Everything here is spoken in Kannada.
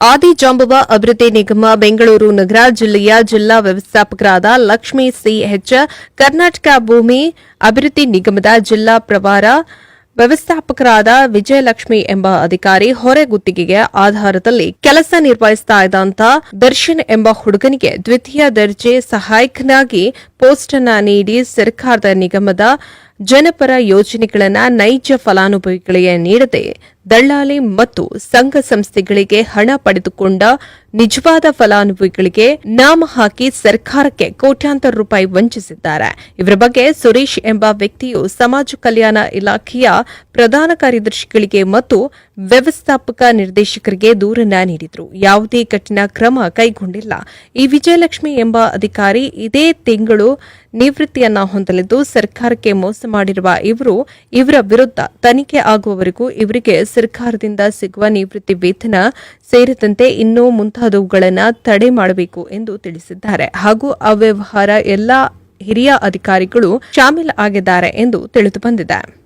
ಆದಿಜಾಂಬವ ಅಭಿವೃದ್ಧಿ ನಿಗಮ ಬೆಂಗಳೂರು ನಗರ ಜಿಲ್ಲೆಯ ಜಿಲ್ಲಾ ವ್ಯವಸ್ಥಾಪಕರಾದ ಲಕ್ಷ್ಮೀ ಸಿಎಚ್ ಕರ್ನಾಟಕ ಭೂಮಿ ಅಭಿವೃದ್ಧಿ ನಿಗಮದ ಜಿಲ್ಲಾ ಪ್ರವಾರ ವ್ಯವಸ್ಥಾಪಕರಾದ ವಿಜಯಲಕ್ಷ್ಮಿ ಎಂಬ ಅಧಿಕಾರಿ ಹೊರೆ ಗುತ್ತಿಗೆಯ ಆಧಾರದಲ್ಲಿ ಕೆಲಸ ನಿರ್ವಹಿಸ್ತಾ ಇದ್ದಂತ ದರ್ಶನ್ ಎಂಬ ಹುಡುಗನಿಗೆ ದ್ವಿತೀಯ ದರ್ಜೆ ಸಹಾಯಕನಾಗಿ ಪೋಸ್ಟ್ ನೀಡಿ ಸರ್ಕಾರದ ನಿಗಮದ ಜನಪರ ಯೋಜನೆಗಳನ್ನು ನೈಜ ಫಲಾನುಭವಿಗಳಿಗೆ ನೀಡದೆ ದಳ್ಳಾಲಿ ಮತ್ತು ಸಂಘ ಸಂಸ್ಥೆಗಳಿಗೆ ಹಣ ಪಡೆದುಕೊಂಡ ನಿಜವಾದ ಫಲಾನುಭವಿಗಳಿಗೆ ನಾಮ ಹಾಕಿ ಸರ್ಕಾರಕ್ಕೆ ಕೋಟ್ಯಾಂತರ ರೂಪಾಯಿ ವಂಚಿಸಿದ್ದಾರೆ. ಇವರ ಬಗ್ಗೆ ಸುರೇಶ್ ಎಂಬ ವ್ಯಕ್ತಿಯು ಸಮಾಜ ಕಲ್ಯಾಣ ಇಲಾಖೆಯ ಪ್ರಧಾನ ಕಾರ್ಯದರ್ಶಿಗಳಿಗೆ ಮತ್ತು ವ್ಯವಸ್ಥಾಪಕ ನಿರ್ದೇಶಕರಿಗೆ ದೂರನ್ನ ನೀಡಿದ್ರು. ಯಾವುದೇ ಕಠಿಣ ಕ್ರಮ ಕೈಗೊಂಡಿಲ್ಲ. ಈ ವಿಜಯಲಕ್ಷ್ಮಿ ಎಂಬ ಅಧಿಕಾರಿ ಇದೇ ತಿಂಗಳು ನಿವೃತ್ತಿಯನ್ನ ಹೊಂದಲಿದ್ದು ಸರ್ಕಾರಕ್ಕೆ ಮೋಸ ಮಾಡಿರುವ ಇವರು, ಇವರ ವಿರುದ್ಧ ತನಿಖೆ ಆಗುವವರೆಗೂ ಇವರಿಗೆ ಸರ್ಕಾರದಿಂದ ಸಿಗುವ ನಿವೃತ್ತಿ ವೇತನ ಸೇರಿದಂತೆ ಇನ್ನೂ ಮುಂತಾದವುಗಳನ್ನು ತಡೆ ಮಾಡಬೇಕು ಎಂದು ತಿಳಿಸಿದ್ದಾರೆ. ಹಾಗೂ ಅವ್ಯವಹಾರ ಎಲ್ಲಾ ಹಿರಿಯ ಅಧಿಕಾರಿಗಳು ಶಾಮೀಲ್ ಆಗಿದ್ದಾರೆ ಎಂದು ತಿಳಿದು ಬಂದಿದೆ.